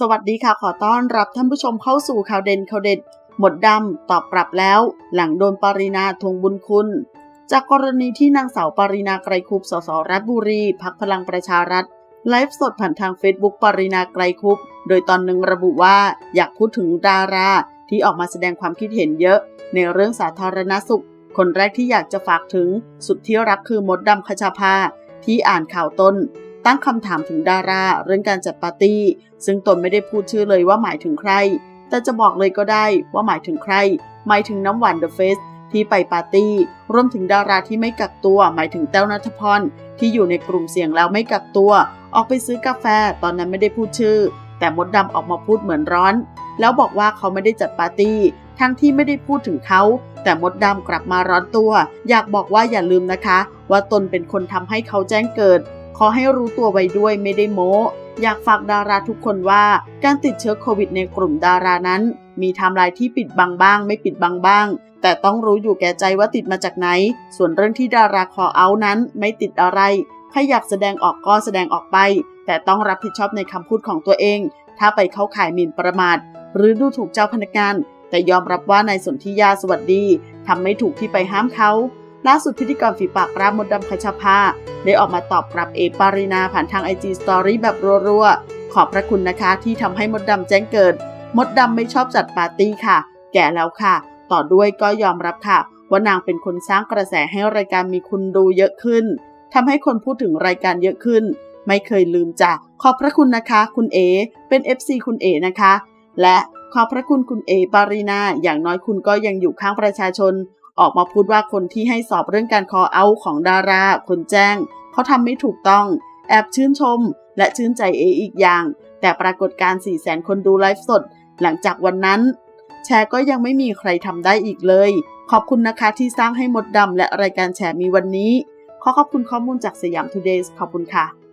สวัสดีค่ะขอต้อนรับท่านผู้ชมเข้าสู่ข่าวเด่นข่าวเด็ด หมดดำตอบกลับแล้ว หลังโดนปรินาทวงบุญคุณ จากกรณีที่นางสาวปรินาไกรคุปสสรัฐบุรีพักพลังประชารัฐไลฟ์สดผ่านทางเฟซบุ๊กปรินาไกรคุป โดยตอนหนึ่งระบุว่าอยากพูดถึงดารา ที่ออกมาแสดงความคิดเห็นเยอะ ในเรื่องสาธารณสุข คนแรกที่อยากจะฝากถึงสุดที่รักคือมดดำคชาภาที่อ่านข่าวต้น ตั้งคำถามถึงดาราเรื่องการจัดปาร์ตี้ ซึ่งตนไม่ได้พูดชื่อเลยว่าหมายถึงใคร แต่จะบอกเลยก็ได้ว่าหมายถึงใคร หมายถึงน้ำหวานเดอะเฟสที่ไปปาร์ตี้ รวมถึงดาราที่ไม่กักตัว หมายถึงแต้วนัทพรที่อยู่ในกลุ่มเสี่ยงแล้วไม่กักตัว ออกไปซื้อกาแฟตอนนั้นไม่ได้พูดชื่อ แต่มดดำออกมาพูดเหมือนร้อน แล้วบอกว่าเขาไม่ได้จัดปาร์ตี้ทั้งที่ไม่ได้พูดถึงเขา แต่มดดำกลับมาร้อนตัว อยากบอกว่าอย่าลืมนะคะ ว่าตนเป็นคนทำให้เขาแจ้งเกิด ขอให้รู้ตัวไว้ด้วยไม่ได้โม้ อยากฝากดาราทุกคนว่า การติดเชื้อโควิดในกลุ่มดารานั้น มีไทม์ไลน์ที่ปิดบังบ้าง ไม่ปิดบังบ้าง แต่ต้องรู้อยู่แก่ใจว่าติดมาจากไหน ส่วนเรื่องที่ดาราคอเอานั้นไม่ติดอะไรใครอยากแสดงออกก็แสดงออกไป แต่ต้องรับผิดชอบในคำพูดของตัวเอง ถ้าไปเข้าข่ายหมิ่นประมาท หรือดูถูกเจ้าพนักงาน แต่ยอมรับว่านายสนธิยาสวัสดีทำไม่ถูกที่ไปห้ามเขา ล่าสุดพิธีกรฝีปากรามมดดำคชาภาได้ออกมาตอบกลับเอปารินาผ่านทางไอจีสตอรี่แบบรัวๆ ขอบพระคุณนะคะที่ทำให้มดดำแจ้งเกิด มดดำไม่ชอบจัดปาร์ตี้ค่ะ แก่แล้วค่ะ ต่อด้วยก็ยอมรับค่ะ ว่านางเป็นคนสร้างกระแสให้รายการมีคนดูเยอะขึ้นทำให้คนพูดถึงรายการเยอะขึ้น ไม่เคยลืมจ้ะขอบพระคุณนะคะ คุณเอ เป็น FC คุณเอนะคะ และขอบพระคุณคุณเอปารีนาอย่างน้อยคุณก็ยังอยู่ข้างประชาชน ออกมาพูดว่าคนที่ให้สอบเรื่องการคอเอาของดารา คนแจ้ง เขาทำไม่ถูกต้อง แอบชื่นชม และชื่นใจเออีกอย่าง แต่ปรากฏการ4 0 0 0 0 0 คนดูไลฟ์สด หลังจากวันนั้น แชร์ก็ยังไม่มีใครทำได้อีกเลย ขอบคุณนะคะที่สร้างให้มดดำและรายการแชร์มีวันนี้ ขอขอบคุณข้อมูลจากสยามทูเดย์ขอบคุณค่ะ